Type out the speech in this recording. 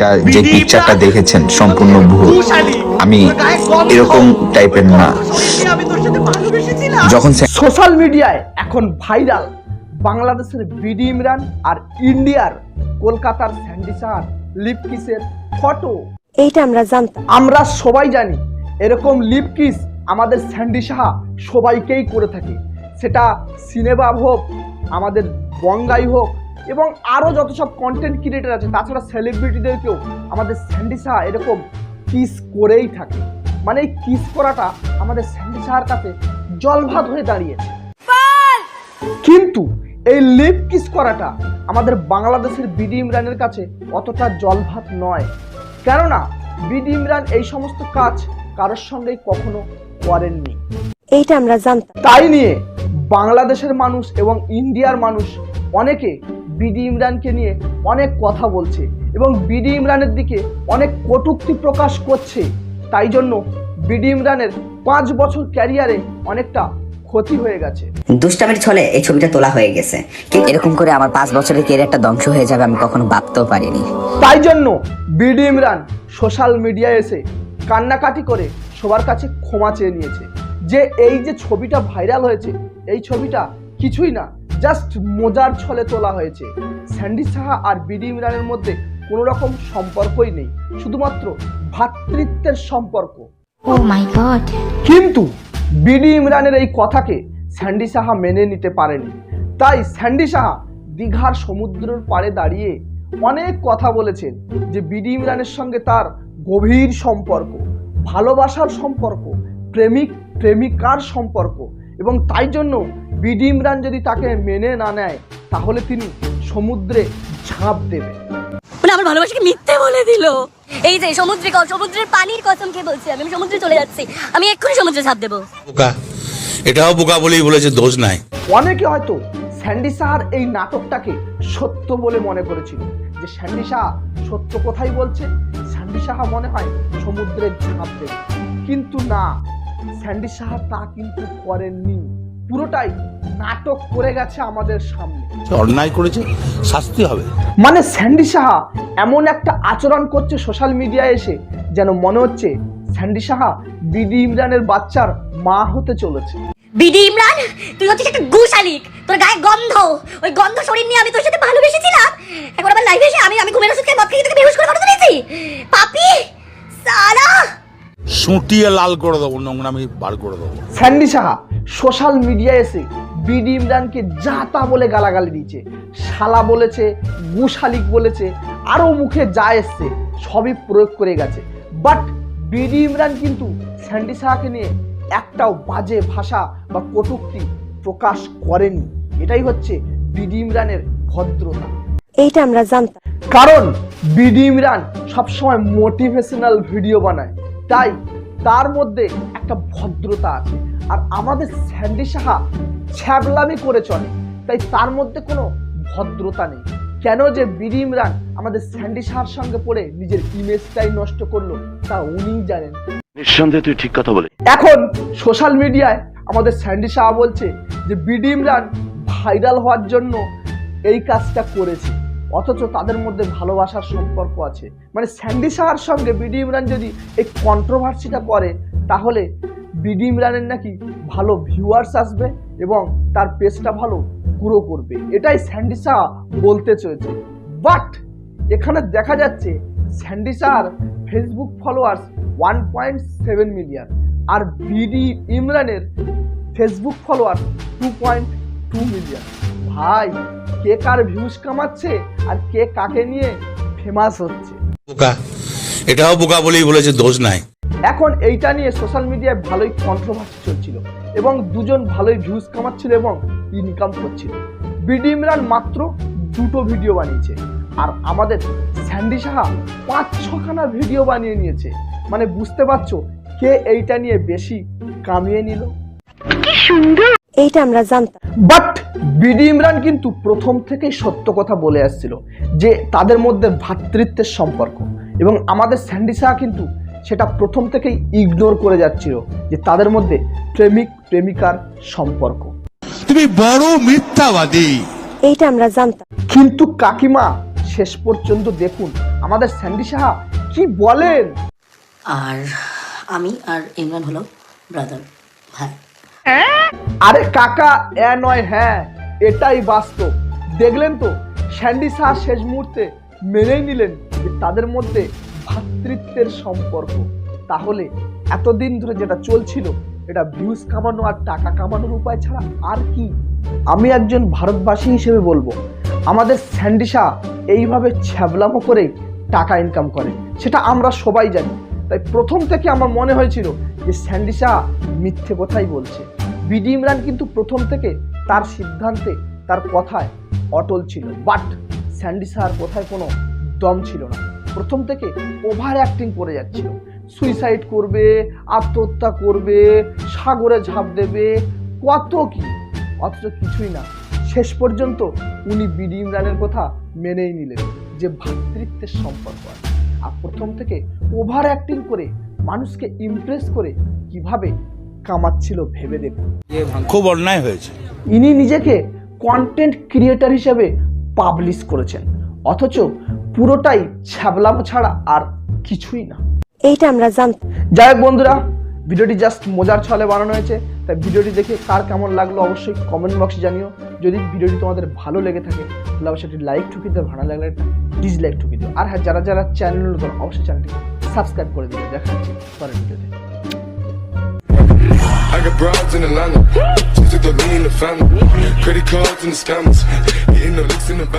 একটা যে পিকচারটা দেখেছেন সম্পূর্ণ ভুল আমি এরকম টাইপের না। যখন সে- সোশ্যাল মিডিয়ায় এখন ভাইরাল বাংলাদেশের বিডি ইমরান আর ইন্ডিয়ার কলকাতার স্যান্ডি সাহার লিপ ফটো এইটা আমরা জানতাম। আমরা সবাই জানি এরকম লিপকিস আমাদের স্যান্ডি সাহা সবাইকেই করে থাকে। সেটা সিনেমা হোক আমাদের বঙ্গাই হোক এবং আরও যত সব কন্টেন্ট ক্রিয়েটার আছে তাছাড়া সেলিব্রিটিদেরকেও আমাদের স্যান্ডি সাহা এরকম কিস করেই থাকে। মানে এই কিস করাটা আমাদের স্যান্ডি সাহার কাছে জলভাত হয়ে দাঁড়িয়েছে। কিন্তু এই লিপ কিস করাটা আমাদের বাংলাদেশের বিডি ইমরানের কাছে অতটা জলভাত নয়। কেননা বিডি ইমরান এই সমস্ত কাজ কারোর সঙ্গেই কখনো করেননি। এইটা আমরা জানতাম। তাই নিয়ে বাংলাদেশের মানুষ এবং ইন্ডিয়ার মানুষ অনেকে বিডি ইমরানকে নিয়ে অনেক কথা বলছে এবং বিডি ইমরানের দিকে অনেক কটূক্তি প্রকাশ করছে। তাই জন্য বিডি ইমরানের পাঁচ বছর ক্যারিয়ারে অনেকটা ক্ষতি হয়ে গেছে। দুষ্টামির ছলে এই ছবিটা তোলা হয়ে গেছে। কিন্তু এরকম করে আমার পাঁচ বছরের ক্যারিয়ারটা ধ্বংস হয়ে যাবে আমি কখনো ভাবতেও পারিনি। তাই জন্য বিডি ইমরান সোশ্যাল মিডিয়ায় এসে কান্নাকাটি করে সবার কাছে ক্ষমা চেয়ে নিয়েছে। যে এই যে ছবিটা ভাইরাল হয়েছে এই ছবিটা কিছুই না জাস্ট মজার ছলে তোলা হয়েছে। স্যান্ডি সাহা আর বিডি ইমরানের মধ্যে কোনো রকম সম্পর্কই নেই শুধুমাত্র ভ্রাতৃত্বের সম্পর্ক। Oh. কিন্তু বিডি ইমরানের এই কথাকে স্যান্ডি সাহা মেনে নিতে পারেনি। তাই স্যান্ডি সাহা দীঘার সমুদ্রের পাড়ে দাঁড়িয়ে অনেক কথা বলেছেন যে বিডি ইমরানের সঙ্গে তার গভীর সম্পর্ক ভালোবাসার সম্পর্ক প্রেমিক প্রেমিকার সম্পর্ক এবং তাই জন্য বিডি ইমরান যদি তাকে মেনে না নেয় তাহলে তিনি সমুদ্রে ঝাঁপ দেবে মানে আমার ভালোবাসাকে মিথ্যে বলে দিল। এই যে সমুদ্রে ক- সমুদ্রের পানির কসম খেয়ে বলছি? আমি সমুদ্রে চলে যাচ্ছি। আমি এক্ষুনি সমুদ্রে ঝাঁপ দেবো। বোকা। এটাও বোকা বলেই বলেছে দোষ নাই। অনেকে হয়তো স্যান্ডি সাহার এই নাটকটাকে সত্য বলে মনে করেছিল। যে স্যান্ডি সাহা সত্য কথাই বলছে স্যান্ডি সাহা মনে হয় সমুদ্রে ঝাঁপ দেবে। কিন্তু না স্যান্ডি সাহা তা কিন্তু করেননি। পুরোটাই নাটক করে গেছে আমাদের সামনে। অন্যায় করেছে শাস্তি হবে। মানে স্যান্ডি সাহা এমন একটা আচরণ করছে সোশ্যাল মিডিয়ায় এসে যেন মনে হচ্ছে স্যান্ডি সাহা বিডি ইমরানের বাচ্চার মা হতে চলেছে। বিডি ইমরান তুই হচ্ছিস একটা গুশালিক। তোর গায়ে গন্ধ। ওই গন্ধ শরীর নিয়ে আমি তোর সাথে ভালোবেসেছিলাম। এখন আবার লাইভে এসে আমি আমি ঘুমের ওষুধ খেয়ে মদ খেয়ে তোকে বেহুশ করে ফটো তুলেছি পাপি সালা। সুটিয়ে লাল করে দেবো নোংরামি বার করে দেবো। স্যান্ডি সাহা সোশ্যাল মিডিয়ায় এসে বিডি ইমরানকে যা তা বলে গালাগালি দিয়েছে। শালা বলেছে গুশালিক বলেছে আরও মুখে যা এসছে সবই প্রয়োগ করে গেছে। বাট বিডি ইমরান কিন্তু স্যান্ডি সাহাকে নিয়ে একটাও বাজে ভাষা বা কটুক্তি প্রকাশ করেনি। এটাই হচ্ছে বিডি ইমরানের ভদ্রতা। এইটা আমরা জানতাম। কারণ বিডি ইমরান সবসময় মোটিভেশনাল ভিডিও বানায়। তাই তার মধ্যে একটা ভদ্রতা আছে। আর আমাদের স্যান্ডি সাহা ছ্যাবলামি করে চলে। তাই তার মধ্যে কোনো ভদ্রতা নেই। কেন যে বিডি ইমরান আমাদের স্যান্ডি সাহার সঙ্গে পড়ে নিজের ইমেজটাই নষ্ট করল তা উনিই জানেন। নিঃসন্দেহে তুই ঠিক কথা বলে এখন সোশ্যাল মিডিয়ায় আমাদের স্যান্ডি সাহা বলছে যে বিডি ইমরান ভাইরাল হওয়ার জন্য এই কাজটা করেছে। অথচ তাদের মধ্যে ভালোবাসার সম্পর্ক আছে। মানে স্যান্ডি সাহার সঙ্গে বিডি ইমরান যদি এই কন্ট্রোভার্সিটা করে তাহলে বিডি ইমরানের নাকি ভালো ভিউয়ার্স আসবে এবং তার পেজটা ভালো গ্রো করবে। এটাই স্যান্ডি সাহা বলতে চেয়েছে বাট এখানে দেখা যাচ্ছে স্যান্ডি সাহার Facebook followers one point seven million আর বিডি ইমরানের Facebook follower two point two million ভাই, কে কার ভিউজ কামাচ্ছে আর কে কাকে নিয়ে ফেমাস হচ্ছে? বোকা। এটাও বোকা বলেই বলেছে, দোষ নাই। এখন এইটা নিয়ে সোশ্যাল মিডিয়ায় ভালোই কন্ট্রোভার্সি চলছিল এবং দুজন ভালোই ভিউজ কামাচ্ছিল এবং ইনকাম করছিল। বিডি ইমরান মাত্র দুটো ভিডিও বানিয়েছে আর আমাদের স্যান্ডি সাহা পাঁচ ছখানা ভিডিও বানিয়ে নিয়েছে। মানে বুঝতে পারছ কে এইটা নিয়ে বেশি কামিয়ে নিল? এইটা আমরা জানতাম। বাট বিডি ইমরান কিন্তু প্রথম থেকেই সত্য কথা বলে আসছিল যে তাদের মধ্যে ভ্রাতৃত্বের সম্পর্ক এবং আমাদের স্যান্ডি সাহা কিন্তু সেটা প্রথম থেকেই ইগনোর করে যাচ্ছিল যে তাদের মধ্যে প্রেমিক প্রেমিকার সম্পর্ক। তুমি বড় মিথ্যাবাদী। এইটা আমরা জানতাম। কিন্তু কাকিমা শেষ পর্যন্ত দেখুন আমাদের স্যান্ডি সাহা কি বলেন? আর আমি আর ইমরান হলো ব্রাদার ভাই। আরে কাকা এ নয় হ্যাঁ এটাই বাস্তব। দেখলেন তো স্যান্ডি সাহা শেষ মুহূর্তে মেনেই নিলেন যে তাদের মধ্যে ভ্রাতৃত্বের সম্পর্ক। তাহলে এতদিন ধরে যেটা চলছিল, এটা ভিউজ কামানো আর টাকা কামানোর উপায় ছাড়া আর কি? আমি একজন ভারতবাসী হিসেবে বলব, আমাদের স্যান্ডিসা এইভাবে ছ্যাবলামো করে টাকা ইনকাম করে। সেটা আমরা সবাই জানি। তাই প্রথম থেকে আমার মনে হয়েছিল যে স্যান্ডিসা মিথ্যে কথাই বলছে। বিডি ইমরান কিন্তু প্রথম থেকে তার সিদ্ধান্তে, তার কথায় অটল ছিল। বাট স্যান্ডিসার কথায় কোনো দম ছিল না। প্রথম থেকে ওভার অ্যাক্টিং করে যাচ্ছিল। সুইসাইড করবে আত্মহত্যা করবে সাগরে ঝাঁপ দেবে কত কি? অথচ কিছুই না। শেষ পর্যন্ত উনি বিডি ইমরানের কথা মেনেই নিলেন যে ভ্রাতৃত্বের সম্পর্ক আছে। আর প্রথম থেকে ওভার অ্যাক্টিং করে মানুষকে ইমপ্রেস করে কীভাবে কামাচ্ছিল ভেবে দেখুন। খুব অন্যায় হয়েছে। ইনি নিজেকে কন্টেন্ট ক্রিয়েটার হিসেবে পাবলিশ করেছেন। অথচ পুরোটাই ছ্যাবলামো ছাড়া আর কিছুই না এইটা আমরা জানতাম যাই হোক বন্ধুরা ভিডিওটি জাস্ট মজার ছলে বানানো হয়েছে তাই ভিডিওটি দেখে কার কেমন লাগল অবশ্যই কমেন্ট বক্সে জানিও যদি ভিডিওটি তোমাদের ভালো লেগে থাকে তাহলে অবশ্যই একটি লাইক ঠুকি দিও ভালো লাগলে একটা ডিসলাইক ঠুকি দিও আর হ্যাঁ যারা যারা চ্যানেল নতুন অবশ্যই চ্যানেলটি সাবস্ক্রাইব করে দিও দেখা হচ্ছে পরের ভিডিওতে I got broads in Atlanta. Just took the lean in the family. Credit cards and the scammers. Hitting the licks in the back.